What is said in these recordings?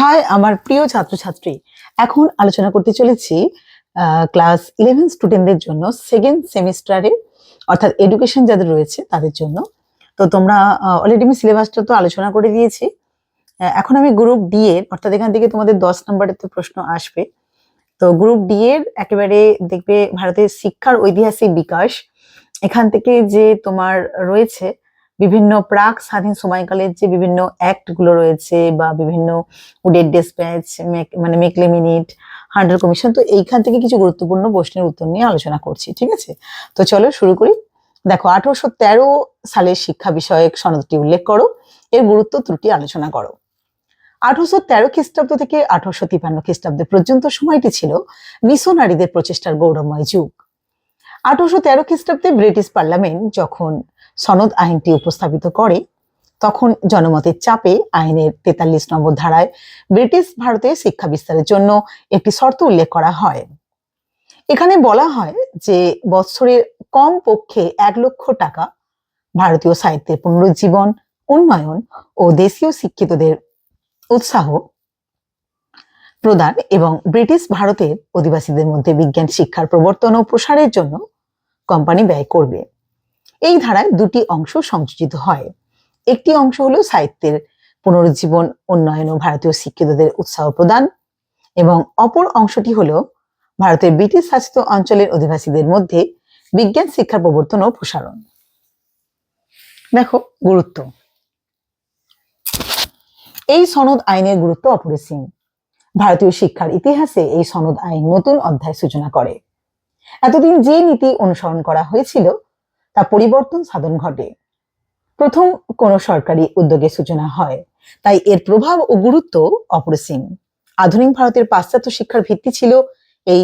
High, আমার প্রিয় ছাত্রছাত্রী। এখন আলোচনা করতে চলেছি ক্লাস ইলেভেন স্টুডেন্টদের জন্য সেকেন্ড সেমিস্টারে অর্থাৎ এডুকেশন যাদের রয়েছে তাদের জন্য। তো তোমরা অলরেডি আমি সিলেবাসটা তো আলোচনা করে দিয়েছি। এখন আমি গ্রুপ ডি এর, অর্থাৎ এখান থেকে তোমাদের দশ নম্বরের তো প্রশ্ন আসবে। তো গ্রুপ ডি এর একেবারে দেখবে ভারতের শিক্ষার ঐতিহাসিক বিকাশ। এখান থেকে যে তোমার রয়েছে বিভিন্ন প্রাক স্বাধীন সময়কালের যে বিভিন্ন অ্যাক্টগুলো রয়েছে বা বিভিন্ন উডের ডিসপ্যাচ মানে মেকলে মিনিট হান্ডার কমিশন, তো এইখান থেকে কিছু গুরুত্বপূর্ণ প্রশ্নের উত্তর নিয়ে আলোচনা করছি, ঠিক আছে? তো চলো শুরু করি। দেখো, আঠারোশো তেরো সালের শিক্ষা বিষয়ক সনদটি উল্লেখ করো। এর গুরুত্ব ত্রুটি আলোচনা করো। আঠারোশো তেরো খ্রিস্টাব্দ থেকে আঠারোশো তিপান্ন খ্রিস্টাব্দ পর্যন্ত সময়টি ছিল মিশনারিদের প্রচেষ্টার গৌরবময় যুগ। আঠারোশো তেরো খ্রিস্টাব্দে ব্রিটিশ পার্লামেন্ট যখন সনদ আইনটি উপস্থাপিত করে, তখন জনমতের চাপে আইনের তেতাল্লিশ নম্বর ধারায় ব্রিটিশ ভারতে শিক্ষা বিস্তারের জন্য একটি শর্ত উল্লেখ করা হয়। এখানে বলা হয় যে বৎসরের কম পক্ষে এক লক্ষ টাকা ভারতীয় সাহিত্যের পুনরুজ্জীবন, উন্নয়ন ও দেশীয় শিক্ষিতদের উৎসাহ প্রদান এবং ব্রিটিশ ভারতের অধিবাসীদের মধ্যে বিজ্ঞান শিক্ষার প্রবর্তন ও প্রসারের জন্য কোম্পানি ব্যয় করবে। এই ধারায় দুটি অংশ সংযোজিত হয়। একটি অংশ হলো সাহিত্যের পুনরুজ্জীবন, উন্নয়ন ও ভারতীয় শিক্ষিতদের উৎসাহ প্রদান এবং অপর অংশটি হলো ভারতের ব্রিটিশ শাসিত অঞ্চলের অধিবাসীদের মধ্যে বিজ্ঞান শিক্ষার প্রবর্তন ও প্রসারণ। দেখো গুরুত্ব। এই সনদ আইনের গুরুত্ব অপরিসীম। ভারতীয় শিক্ষার ইতিহাসে এই সনদ আইন নতুন অধ্যায় সূচনা করে। এতদিন যে নীতি অনুসরণ করা হয়েছিল তা পরিবর্তন সাধন ঘটে। প্রথম কোন সরকারি উদ্যোগের সূচনা হয়, তাই এর প্রভাব ও গুরুত্ব অপরিসীম। আধুনিক ভারতের পাশ্চাত্য শিক্ষার ভিত্তি ছিল এই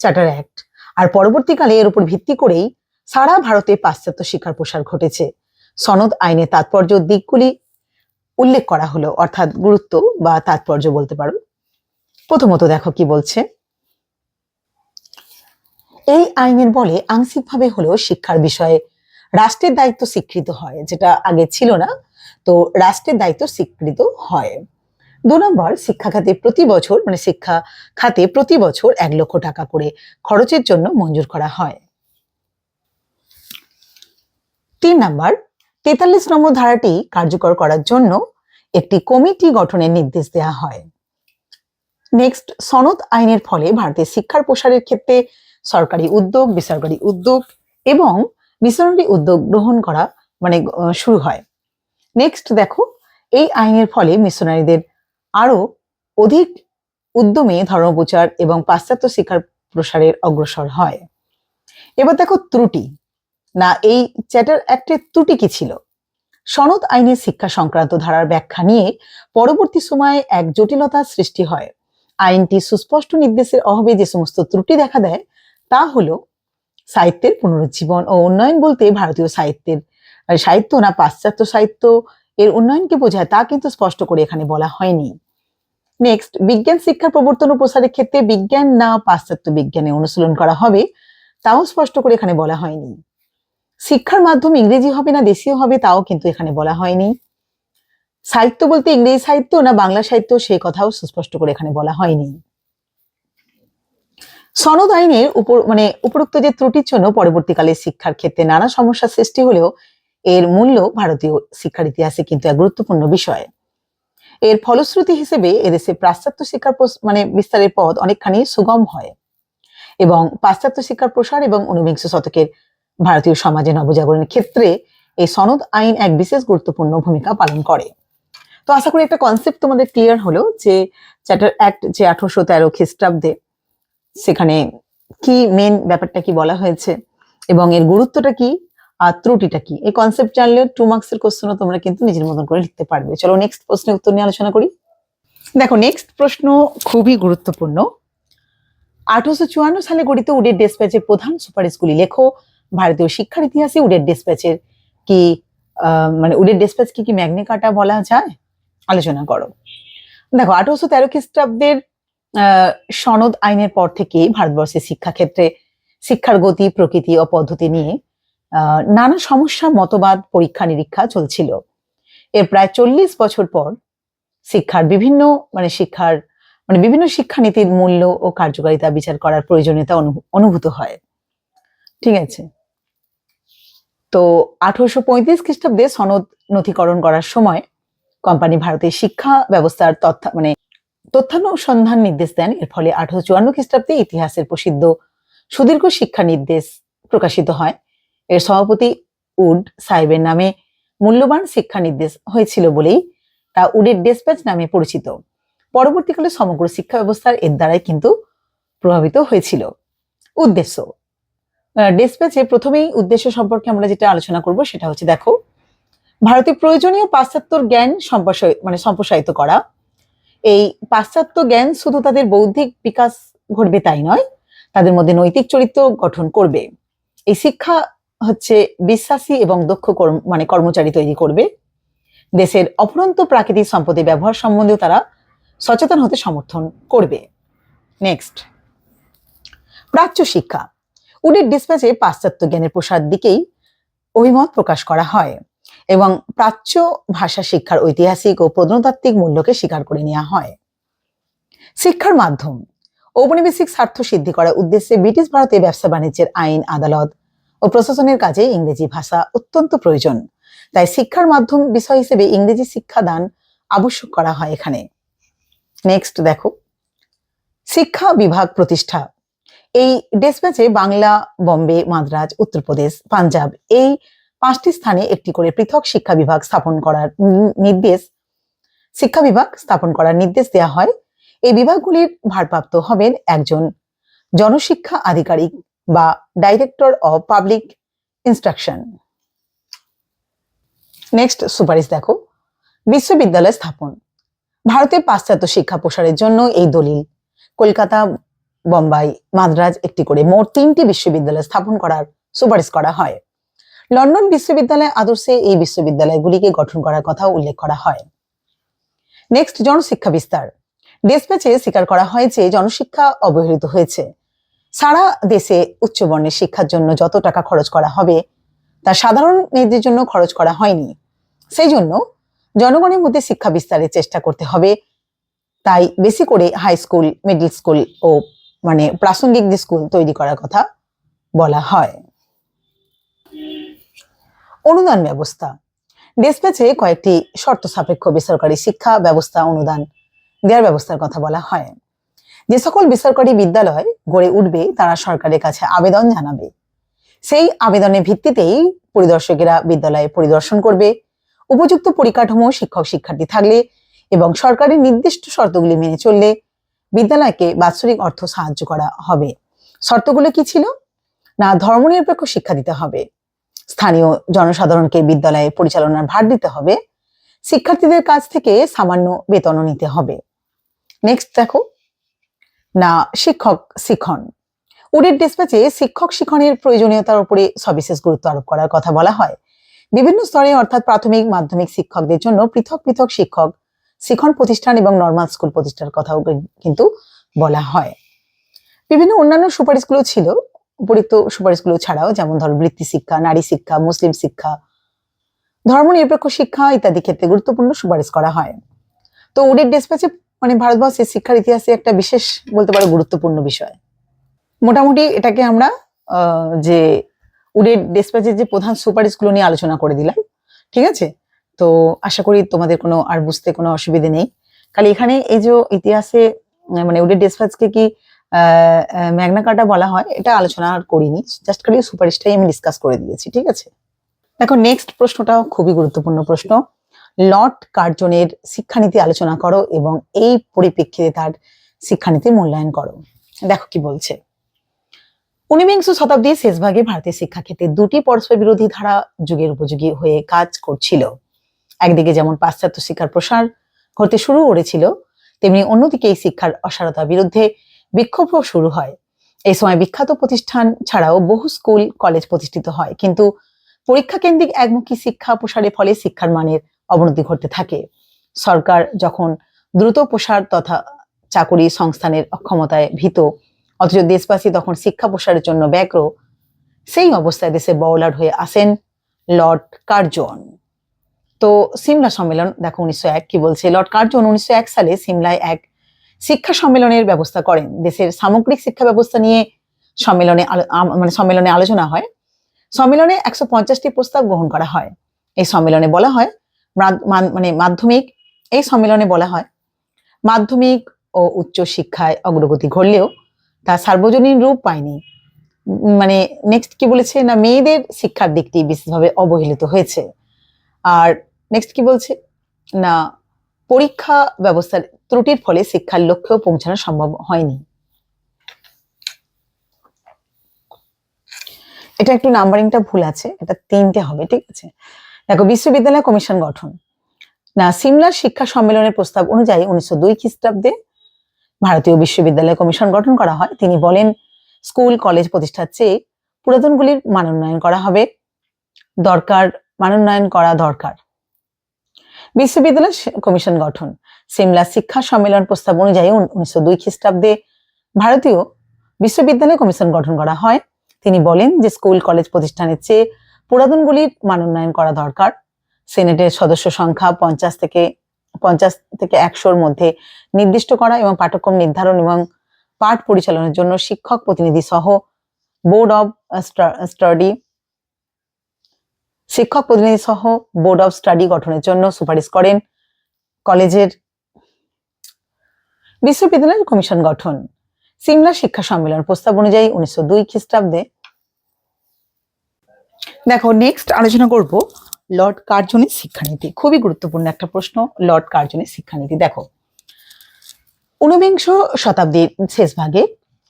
চার্টার অ্যাক্ট আর পরবর্তীকালে এর উপর ভিত্তি করেই সারা ভারতে পাশ্চাত্য শিক্ষার প্রসার ঘটেছে। সনদ আইনের তাৎপর্য দিকগুলি উল্লেখ করা হলো, অর্থাৎ গুরুত্ব বা তাৎপর্য বলতে পারো। প্রথমত দেখো কি বলছে। এই আইনের বলে আংশিকভাবে হলেও শিক্ষার বিষয়ে রাষ্ট্রের দায়িত্ব স্বীকৃত হয়, যেটা আগে ছিল না, তো রাষ্ট্রের দায়িত্ব স্বীকৃত হয়। দু নম্বর, শিক্ষা খাতে প্রতি বছর মানে শিক্ষা খাতে প্রতি বছর এক লক্ষ টাকা করে খরচের জন্য মঞ্জুর করা হয়। তিন নম্বর, তেতাল্লিশ নম্বর ধারাটি কার্যকর করার জন্য একটি কমিটি গঠনের নির্দেশ দেওয়া হয়। নেক্সট সনদ আইনের ফলে ভারতের শিক্ষার প্রসারের ক্ষেত্রে সরকারি উদ্যোগ, বেসরকারি উদ্যোগ এবং মিশনারি উদ্যোগ গ্রহণ করা মানে শুরু হয়। নেক্সট দেখো, এই আইনের ফলে মিশনারিদের আরও অধিক উদ্যমে ধর্মপ্রচার এবং পাশ্চাত্য শিক্ষার প্রসারের অগ্রসর হয়। এবার দেখো ত্রুটি। না, এই চ্যাটার অ্যাক্টের ত্রুটি কি ছিল? সনদ আইনের শিক্ষা সংক্রান্ত ধারার ব্যাখ্যা নিয়ে পরবর্তী সময়ে এক জটিলতার সৃষ্টি হয়। আইনটি সুস্পষ্ট নির্দেশের অভাবে যে সমস্ত ত্রুটি দেখা দেয় তা হলো সাহিত্যের পুনরুজ্জীবন ও উন্নয়ন বলতে ভারতীয় সাহিত্যের সাহিত্য না পাশ্চাত্য সাহিত্য এর উন্নয়নকে বোঝায় তা কিন্তু স্পষ্ট করে এখানে বলা হয়নি। নেক্সট বিজ্ঞান শিক্ষার প্রবর্তন ও প্রসারের ক্ষেত্রে বিজ্ঞান না পাশ্চাত্য বিজ্ঞানে অনুশীলন করা হবে তাও স্পষ্ট করে এখানে বলা হয়নি। শিক্ষার মাধ্যম ইংরেজি হবে না দেশীয় হবে তাও কিন্তু এখানে বলা হয়নি। সাহিত্য বলতে ইংরেজি সাহিত্য না বাংলা সাহিত্য সে কথাও সুস্পষ্ট করে এখানে বলা হয়নি। সনদ আইনের উপর মানে উপরোক্ত যে ত্রুটির জন্য পরবর্তীকালে শিক্ষার ক্ষেত্রে নানা সমস্যার সৃষ্টি হলেও এর মূল্য ভারতীয় শিক্ষার ইতিহাসে কিন্তু এক গুরুত্বপূর্ণ বিষয়। এর ফলশ্রুতি হিসেবে এদেশে পাশ্চাত্য শিক্ষার মানে বিস্তারের পথ অনেকখানি সুগম হয় এবং পাশ্চাত্য শিক্ষার প্রসার এবং ঊনবিংশ শতকের ভারতীয় সমাজে নবজাগরণের ক্ষেত্রে এই সনদ আইন এক বিশেষ গুরুত্বপূর্ণ ভূমিকা পালন করে। তো আশা করি একটা কনসেপ্ট তোমাদের ক্লিয়ার হলো যে চ্যাটার অ্যাক্ট যে আঠারোশো তেরো খ্রিস্টাব্দে সেখানে কি মেন ব্যাপারটা কি বলা হয়েছে এবং এর গুরুত্বটা কি আর ত্রুটিটা কি? এই কনসেপ্ট জানলে টু মার্কসের কোশ্চেনও তোমরা কিন্তু নিজের মতন করে লিখতে পারবে। চলো নেক্সট প্রশ্নের উত্তর নিয়ে আলোচনা করি। দেখো নেক্সট প্রশ্ন খুবই গুরুত্বপূর্ণ। আঠারোশো চুয়ান্ন সালে গঠিত উডের ডেসপ্যাচের প্রধান সুপারিশগুলি লেখো। ভারতীয় শিক্ষার ইতিহাসে উডের ডেসপ্যাচের কি মানে উডের ডেসপ্যাচ কি কি ম্যাগনে কাটা বলা যায়? আলোচনা করো। দেখো আঠারোশো তেরো খ্রিস্টাব্দের সনদ আইনের পর থেকে ভারতবর্ষের শিক্ষাক্ষেত্রে শিক্ষার গতি, প্রকৃতি ও পদ্ধতি নিয়ে নানা সমস্যা, মতবাদ, পরীক্ষা, নিরীক্ষা চলছিল। এর প্রায় চল্লিশ বছর পর শিক্ষার বিভিন্ন মানে শিক্ষার মানে বিভিন্ন শিক্ষানীতির মূল্য ও কার্যকারিতা বিচার করার প্রয়োজনীয়তা অনু- অনুভূত হয়। ঠিক আছে? তো আঠারোশো পঁয়ত্রিশ খ্রিস্টাব্দে সনদ নথিকরণ করার সময় কোম্পানি ভারতের শিক্ষা ব্যবস্থার তথ্য মানে তথ্যানুসন্ধান নির্দেশ দেন। এর ফলে আঠারোশো চুয়ান্ন খ্রিস্টাব্দে ইতিহাসের প্রসিদ্ধ সুদীর্ঘ শিক্ষা নির্দেশ প্রকাশিত হয়। এর সভাপতি উড সাহেবের নামে মূল্যবান শিক্ষা নির্দেশ হয়েছিল বলেই তা উডের ডেসপ্যাচ নামে পরিচিত। পরবর্তীকালে সমগ্র শিক্ষা ব্যবস্থার এর দ্বারাই কিন্তু প্রভাবিত হয়েছিল। উদ্দেশ্য। ডেসপ্যাচে প্রথমেই উদ্দেশ্য সম্পর্কে আমরা যেটা আলোচনা করব সেটা হচ্ছে, দেখো, ভারতে প্রয়োজনীয় পাশ্চাত্য জ্ঞান সম্প্রসারিত মানে সম্প্রসারিত করা এই পাশ্চাত্য জ্ঞান শুধু তাদের বৌদ্ধিক বিকাশ ঘটবে তাই নয়, তাদের মধ্যে নৈতিক চরিত্র গঠন করবে। এই শিক্ষা হচ্ছে বিশ্বাসী এবং দক্ষ মানে কর্মচারী তৈরি করবে। দেশের অপরন্ত প্রাকৃতিক সম্পদের ব্যবহার সম্বন্ধেও তারা সচেতন হতে সমর্থন করবে। নেক্সট প্রাচ্য শিক্ষা। উডের ডিসপ্যাচে পাশ্চাত্য জ্ঞানের প্রসার দিকেই অভিমত প্রকাশ করা হয়। এবং প্রাচ্য ভাষা শিক্ষার ঐতিহাসিক ও প্রত্নতাত্ত্বিক মূল্যকে স্বীকার করে নেওয়া হয়। শিক্ষার মাধ্যম। ঔপনিবেশিক স্বার্থ সিদ্ধি করার উদ্দেশ্যে ব্রিটিশ ভারতে ব্যবসা বাণিজ্যের আইন, আদালত ও প্রশাসনের কাজে ইংরেজি ভাষা অত্যন্ত প্রয়োজন। তাই শিক্ষার মাধ্যম বিষয় হিসেবে ইংরেজি শিক্ষাদান আবশ্যক করা হয় এখানে। নেক্সট দেখো। শিক্ষা বিভাগ প্রতিষ্ঠা। এই ডেসপ্যাচে বাংলা, বম্বে, মাদ্রাজ, উত্তরপ্রদেশ, পাঞ্জাব এই পাঁচটি স্থানে একটি করে পৃথক শিক্ষা বিভাগ স্থাপন করার নির্দেশ, শিক্ষা বিভাগ স্থাপন করার নির্দেশ দেওয়া হয়। এই বিভাগগুলির ভারপ্রাপ্ত হবেন একজন জনশিক্ষা আধিকারিক বা director of public instruction next সুপারিশ দেখো। বিশ্ববিদ্যালয় স্থাপন। ভারতের পাশ্চাত্য শিক্ষা প্রসারের জন্য এই দলিল। কলকাতা, বোম্বাই, মাদ্রাজ একটি করে মোট তিনটি বিশ্ববিদ্যালয় স্থাপন করার সুপারিশ করা হয়। লন্ডন বিশ্ববিদ্যালয় আদর্শে এই বিশ্ববিদ্যালয়গুলিকে গঠন করার কথা উল্লেখ করা হয়। নেক্সট জনশিক্ষা বিস্তার। ডেসপ্যাচে স্বীকার করা হয় যে জনশিক্ষা অবহেলিত হয়েছে। সারা দেশে উচ্চবর্ণের শিক্ষার জন্য যত টাকা খরচ করা হবে, তা সাধারণ মেয়েদের জন্য খরচ করা হয়নি। সেই জন্য জনগণের মধ্যে শিক্ষা বিস্তারের চেষ্টা করতে হবে। তাই বেশি করে হাই স্কুল মিডল স্কুল ও মানে প্রাসঙ্গিক স্কুল তৈরি করার কথা বলা হয়। অনুদান ব্যবস্থা। ডেসপ্যাচে কয়েকটি শর্ত সাপেক্ষ বেসরকারি শিক্ষা ব্যবস্থা অনুদান দেওয়ার ব্যবস্থার কথা বলা হয়। যে সকল বেসরকারি বিদ্যালয় গড়ে উঠবে, তারা সরকারের কাছে আবেদন জানাবে। সেই আবেদনের ভিত্তিতেই পরিদর্শকেরা বিদ্যালয়ে পরিদর্শন করবে। উপযুক্ত পরিকাঠামো শিক্ষক শিক্ষার্থী থাকলে এবং সরকারের নির্দিষ্ট শর্তগুলি মেনে চললে বিদ্যালয়কে বাৎসরিক অর্থ সাহায্য করা হবে। শর্তগুলো কি ছিল? না ধর্মনিরপেক্ষ শিক্ষা দিতে হবে। স্থানীয় জনসাধারণকে বিদ্যালয়ে পরিচালনার ভার দিতে হবে। শিক্ষার্থীদের কাছ থেকে সামান্য বেতনও নিতে হবে। নেক্সট দেখো। না, শিক্ষক শিখন উডের ডিসপ্যাচে শিক্ষক শিক্ষণের প্রয়োজনীয়তার উপরে সবিশেষ গুরুত্ব আরোপ করার কথা বলা হয়। বিভিন্ন স্তরে অর্থাৎ প্রাথমিক, মাধ্যমিক শিক্ষকদের জন্য পৃথক পৃথক শিক্ষক, শিক্ষণ প্রতিষ্ঠান এবং নর্মাল স্কুল প্রতিষ্ঠার কথাও কিন্তু বলা হয়। বিভিন্ন অন্যান্য সুপারিশগুলো ছিল। উপরিক্ত সুপারিশগুলো ছাড়াও, যেমন ধরো বৃত্তি শিক্ষা, নারী শিক্ষা, মুসলিম শিক্ষা ধর্মনিরপেক্ষ শিক্ষা ইত্যাদি ক্ষেত্রে গুরুত্বপূর্ণ সুপারিশ করা হয়। তো উডের ডেসপ্যাচে মানে ভারতবর্ষের শিক্ষার ইতিহাসে একটা বিশেষ বলতে পারো গুরুত্বপূর্ণ বিষয়। মোটামুটি এটাকে আমরা যে উডের ডেসপ্যাচের যে প্রধান সুপারিশগুলো নিয়ে আলোচনা করে দিলাম, ঠিক আছে? তো আশা করি তোমাদের কোনো আর বুঝতে কোনো অসুবিধে নেই। খালি এখানে এই যে ইতিহাসে মানে উডের ডেসপ্যাচকে কি ম্যাগনা কার্টা বলা হয়, এটা আলোচনা আর করিনি। জাস্ট খালি সুপারিশটাই আমি ডিসকাস করে দিয়েছি, ঠিক আছে? দেখো নেক্সট প্রশ্নটাও খুবই গুরুত্বপূর্ণ প্রশ্ন। লর্ড কার্জনের শিক্ষানীতি আলোচনা করো এবং এই পরিপ্রেক্ষিতে তার শিক্ষানীতি মূল্যায়ন করো। দেখো কি বলছে। ঊনবিংশ শতাব্দীর শেষ শেষভাগে ভারতের শিক্ষাক্ষেত্রে দুটি পরস্পর বিরোধী ধারা যুগের উপযোগী হয়ে কাজ করছিল। একদিকে যেমন পাশ্চাত্য শিক্ষার প্রসার ঘটতে শুরু করেছিল, তেমনি অন্যদিকে এই শিক্ষার অসারতার বিরুদ্ধে বিক্ষোভও শুরু হয়। এই সময় বিখ্যাত প্রতিষ্ঠান ছাড়াও বহু স্কুল, কলেজ প্রতিষ্ঠিত হয়। কিন্তু পরীক্ষা কেন্দ্রিক একমুখী শিক্ষা প্রসারের ফলে শিক্ষার মানের অবনতি ঘটতে থাকে। সরকার যখন দ্রুত প্রসার তথা চাকুরি সংস্থানের অক্ষমতায় ভীত, অথচ দেশবাসী তখন শিক্ষা প্রসারের জন্য ব্যগ্র, সেই অবস্থায় দেশে বওলার হয়ে আসেন লর্ড কার্জন। তো সিমলা সম্মেলন, দেখো উনিশশো এক কি বলছে? লর্ড কার্জন উনিশশো এক সালে সিমলায় এক শিক্ষা সম্মেলনের ব্যবস্থা করেন। দেশের সামগ্রিক শিক্ষা ব্যবস্থা নিয়ে সম্মেলনে মানে সম্মেলনে আলোচনা হয়। সম্মেলনে একশো পঞ্চাশটি প্রস্তাব গ্রহণ করা হয়। এই সম্মেলনে বলা হয় মানে মাধ্যমিক, এই সম্মেলনে বলা হয়, মাধ্যমিক ও উচ্চ শিক্ষায় অগ্রগতি ঘটলেও তা সার্বজনীন রূপ পায়নি। মানে নেক্সট কি বলেছে না, মেয়েদের শিক্ষার দিকটি বিশেষভাবে অবহেলিত হয়েছে। আর নেক্সট কি বলছে? না পরীক্ষা ব্যবস্থার ত্রুটির ফলে শিক্ষার লক্ষ্যেও পৌঁছানো সম্ভব হয়নি। এটা একটু নাম্বারিংটা ভুল আছে, এটা তিনটে হবে, ঠিক আছে? দেখো, বিশ্ববিদ্যালয় কমিশন গঠন। না, সিমলার শিক্ষা সম্মেলনের প্রস্তাব অনুযায়ী উনিশশো দুই খ্রিস্টাব্দে ভারতীয় বিশ্ববিদ্যালয় কমিশন গঠন করা হয়। তিনি বলেন, স্কুল, কলেজ প্রতিষ্ঠার চেয়ে পুরাতনগুলির মানোন্নয়ন করা হবে। দরকার মানোন্নয়ন করা দরকার। বিশ্ববিদ্যালয় কমিশন গঠন। সিমলা শিক্ষা সম্মেলন প্রস্তাব অনুযায়ী উনিশশো দুই খ্রিস্টাব্দে ভারতীয় বিশ্ববিদ্যালয় কমিশন গঠন করা হয়। তিনি বলেন যে স্কুল, কলেজ প্রতিষ্ঠানের চেয়ে পুরাতনগুলির মানোন্নয়ন করা দরকার। সেনেটের সদস্য সংখ্যা পঞ্চাশ থেকে পঞ্চাশ থেকে একশোর মধ্যে নির্দিষ্ট করা এবং পাঠ্যক্রম নির্ধারণ এবং পাঠ পরিচালনার জন্য শিক্ষক প্রতিনিধি সহ বোর্ড অব স্টাডি শিক্ষক প্রতিনিধি সহ বোর্ড অব স্টাডি গঠনের জন্য সুপারিশ করেন কলেজের বিশ্ববিদ্যালয়ের কমিশন গঠন। সিমলা শিক্ষা সম্মেলন প্রস্তাব অনুযায়ী উনিশশো দুই খ্রিস্টাব্দে দেখো নেক্সট আলোচনা করব লর্ড কার্জনের শিক্ষানীতি। খুবই গুরুত্বপূর্ণ একটা প্রশ্ন লর্ড কার্জনের শিক্ষানীতি। দেখো, ঊনবিংশ শতাব্দীর শেষ ভাগে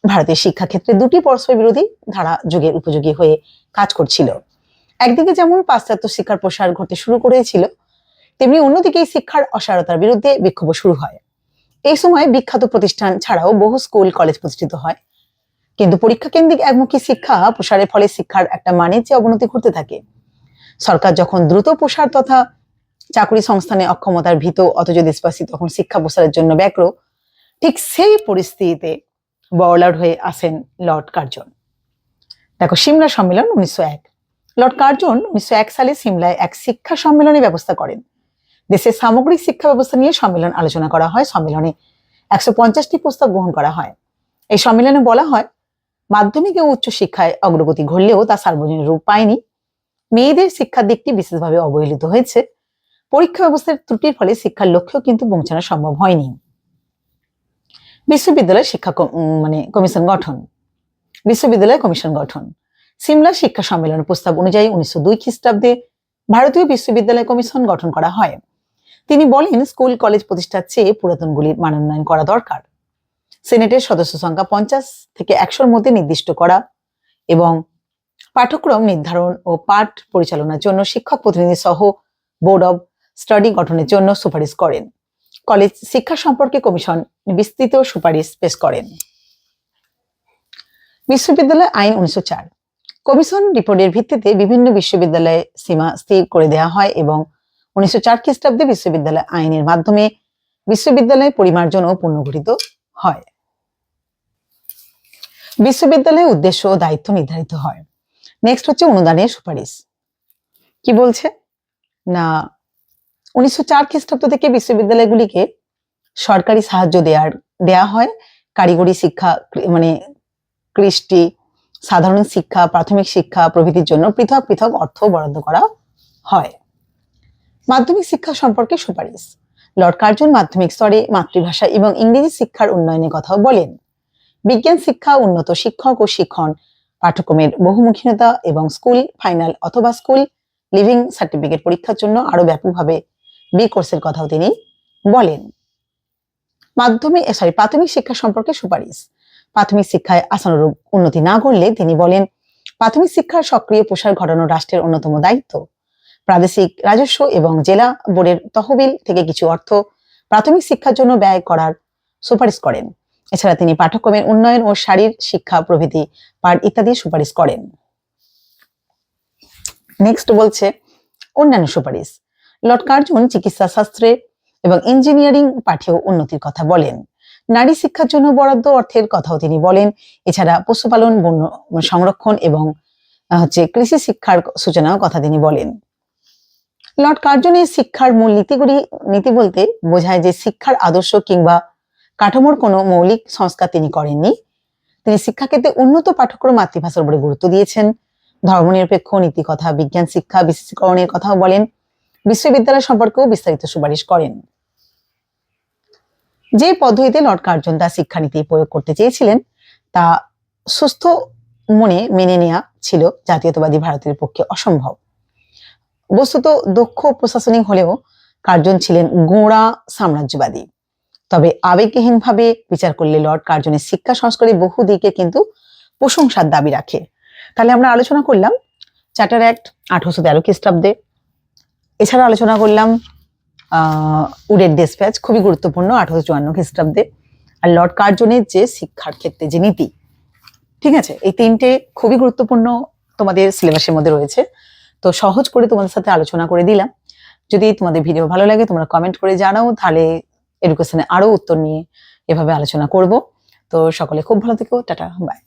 ভারতের শিক্ষাক্ষেত্রে দুটি পরস্পর বিরোধী ধারা যুগের উপযোগী হয়ে কাজ করছিল। একদিকে যেমন পাশ্চাত্য শিক্ষার প্রসার ঘটতে শুরু করেছিল, তেমনি অন্যদিকে শিক্ষার অসারতার বিরুদ্ধে বিক্ষোভ শুরু হয়। এই সময় বিখ্যাত প্রতিষ্ঠান ছাড়াও বহু স্কুল, কলেজ প্রতিষ্ঠিত হয়। কিন্তু পরীক্ষা কেন্দ্রিক একমুখী শিক্ষা প্রসারের ফলে শিক্ষার একটা মানের যে অবনতি ঘটতে থাকে। সরকার যখন দ্রুত প্রসার তথা চাকরি সংস্থানে অক্ষমতার ভীত, অথচ দেশবাসী তখন শিক্ষা প্রসারের জন্য ব্যগ্র, ঠিক সেই পরিস্থিতিতে বড়লাট হয়ে আসেন লর্ড কার্জন। দেখো, সিমলা সম্মেলন উনিশশো এক। লর্ড কার্জন উনিশশো এক সালে সিমলায় এক শিক্ষা সম্মেলনের ব্যবস্থা করেন। দেশের সামগ্রিক শিক্ষা ব্যবস্থা নিয়ে সম্মেলন আলোচনা করা হয়। সম্মেলনে একশো পঞ্চাশটি প্রস্তাব গ্রহণ করা হয়। এই সম্মেলনে বলা হয়, মাধ্যমিক ও উচ্চ শিক্ষায় অগ্রগতি ঘটলেও তা সার্বজনীন রূপ পায়নি। মেয়েদের শিক্ষার দিকটি বিশেষভাবে অবহেলিত হয়েছে। পরীক্ষা ব্যবস্থার ত্রুটির ফলে শিক্ষার লক্ষ্য কিন্তু পৌঁছানো সম্ভব হয়নি। বিশ্ববিদ্যালয় শিক্ষা মানে কমিশন গঠন। বিশ্ববিদ্যালয় কমিশন গঠন। সিমলা শিক্ষা সম্মেলন প্রস্তাব অনুযায়ী উনিশশো দুই খ্রিস্টাব্দে ভারতীয় বিশ্ববিদ্যালয় কমিশন গঠন করা হয়। তিনি বলেন, স্কুল, কলেজ প্রতিষ্ঠার চেয়ে পুরাতনগুলির মানোন্নয়ন করা দরকার। সেনেটের সদস্য সংখ্যা পঞ্চাশ থেকে একশোর মধ্যে নির্দিষ্ট করা এবং পাঠ্যক্রম নির্ধারণ ও পাঠ পরিচালনার জন্য শিক্ষক প্রতিনিধি সহ বোর্ড অব স্টাডি গঠনের জন্য সুপারিশ করেন। কলেজ শিক্ষা সম্পর্কে কমিশন বিস্তৃত সুপারিশ পেশ করেন। বিশ্ববিদ্যালয় আইন উনিশশো চার। কমিশন রিপোর্টের ভিত্তিতে বিভিন্ন বিশ্ববিদ্যালয়ে সীমা স্থির করে দেওয়া হয় এবং উনিশশো চার খ্রিস্টাব্দে বিশ্ববিদ্যালয় আইনের মাধ্যমে বিশ্ববিদ্যালয় পরিমার্জনও পুনর্গঠিত হয়। বিশ্ববিদ্যালয়ের উদ্দেশ্য ও দায়িত্ব নির্ধারিত হয়। নেক্সট হচ্ছে অনুদানের সুপারিশ। কি বলছে? না, উনিশশো চার খ্রিস্টাব্দ থেকে বিশ্ববিদ্যালয়গুলিকে সরকারি সাহায্য দেওয়ার দেয়া হয়। কারিগরি শিক্ষা মানে কৃষ্টি সাধারণ শিক্ষা, প্রাথমিক শিক্ষা প্রভৃতির জন্য পৃথক পৃথক অর্থ বরাদ্দ করা হয়। মাধ্যমিক শিক্ষা সম্পর্কে সুপারিশ। লর্ড কার্জন মাধ্যমিক স্তরে মাতৃভাষা এবং ইংরেজি শিক্ষার উন্নয়নের কথাও বলেন। বিজ্ঞান শিক্ষা, উন্নত শিক্ষক ও শিক্ষণ, পাঠ্যক্রমের বহুমুখীনতা এবং স্কুল, ফাইনাল অথবা স্কুল, লিভিং সার্টিফিকেট পরীক্ষার জন্য আরও ব্যাপকভাবে বি কোর্সের কথাও তিনি বলেন। মাধ্যমিক সরি প্রাথমিক শিক্ষা সম্পর্কে সুপারিশ। প্রাথমিক শিক্ষায় আশানুরূপ উন্নতি না করলে তিনি বলেন, প্রাথমিক শিক্ষার সক্রিয় প্রসার ঘটানো রাষ্ট্রের অন্যতম দায়িত্ব। প্রাদেশিক রাজস্ব এবং জেলা বোর্ডের তহবিল থেকে কিছু অর্থ প্রাথমিক শিক্ষার জন্য ব্যয় করার সুপারিশ করেন। এছাড়া তিনি পাঠ্যক্রমের উন্নয়ন ও শারীর শিক্ষা প্রভৃতি পাঠ ইত্যাদি সুপারিশ করেন। নেক্সট বলছে, অন্যান্য সুপারিশ। লর্ড কার্জন চিকিৎসা শাস্ত্রে এবং ইঞ্জিনিয়ারিং পাঠেও উন্নতির কথা বলেন। নারী শিক্ষার জন্য বরাদ্দ অর্থের কথাও তিনি বলেন। এছাড়া পশুপালন, বন্য সংরক্ষণ এবং হচ্ছে কৃষি শিক্ষার সূচনার কথা তিনি বলেন। লর্ড কার্জনের শিক্ষার মূল নীতিগুলি, নীতি বলতে বোঝায় যে শিক্ষার আদর্শ কিংবা কাঠামোর কোনো মৌলিক সংস্কার তিনি করেননি। তিনি শিক্ষাক্ষেত্রে উন্নত পাঠ্যক্রম মাতৃভাষার উপরে গুরুত্ব দিয়েছেন। ধর্মনিরপেক্ষ নীতিকথা, বিজ্ঞান শিক্ষা, বিশেষীকরণের কথাও বলেন। বিশ্ববিদ্যালয় সম্পর্কেও বিস্তারিত সুপারিশ করেন। যে পদ্ধতিতে লর্ড কার্জন তার শিক্ষানীতি প্রয়োগ করতে চেয়েছিলেন, তা সুস্থ মনে মেনে নেওয়া ছিল জাতীয়তাবাদী ভারতের পক্ষে অসম্ভব। বস্তুত দক্ষ প্রশাসনিক হলেও কার্জন ছিলেন গোঁড়া সাম্রাজ্যবাদী। তবে আবেগহীনভাবে বিচার করলে লর্ড কার্জনের শিক্ষা সংস্কারে বহু দিকে কিন্তু প্রশংসার দাবি রাখে। তাহলে আমরা আলোচনা করলাম, চার্টার অ্যাক্ট আঠারোশো তেরো খ্রিস্টাব্দে। এছাড়া আলোচনা করলাম উডের ডেসপ্যাচ খুবই গুরুত্বপূর্ণ, আঠারোশো চুয়ান্ন খ্রিস্টাব্দে। আর লর্ড কার্জনের যে শিক্ষার ক্ষেত্রে যে নীতি, ঠিক আছে? এই তিনটে খুবই গুরুত্বপূর্ণ তোমাদের সিলেবাসের মধ্যে রয়েছে। তো সহজ করে তোমাদের সাথে আলোচনা করে দিলাম। যদি তোমাদের ভিডিও ভালো লাগে, তোমরা কমেন্ট করে জানাও, তাহলে এডুকেশনে আরও উত্তর নিয়ে এভাবে আলোচনা করব। তো সকলে খুব ভালো থেকো, টাটা বাই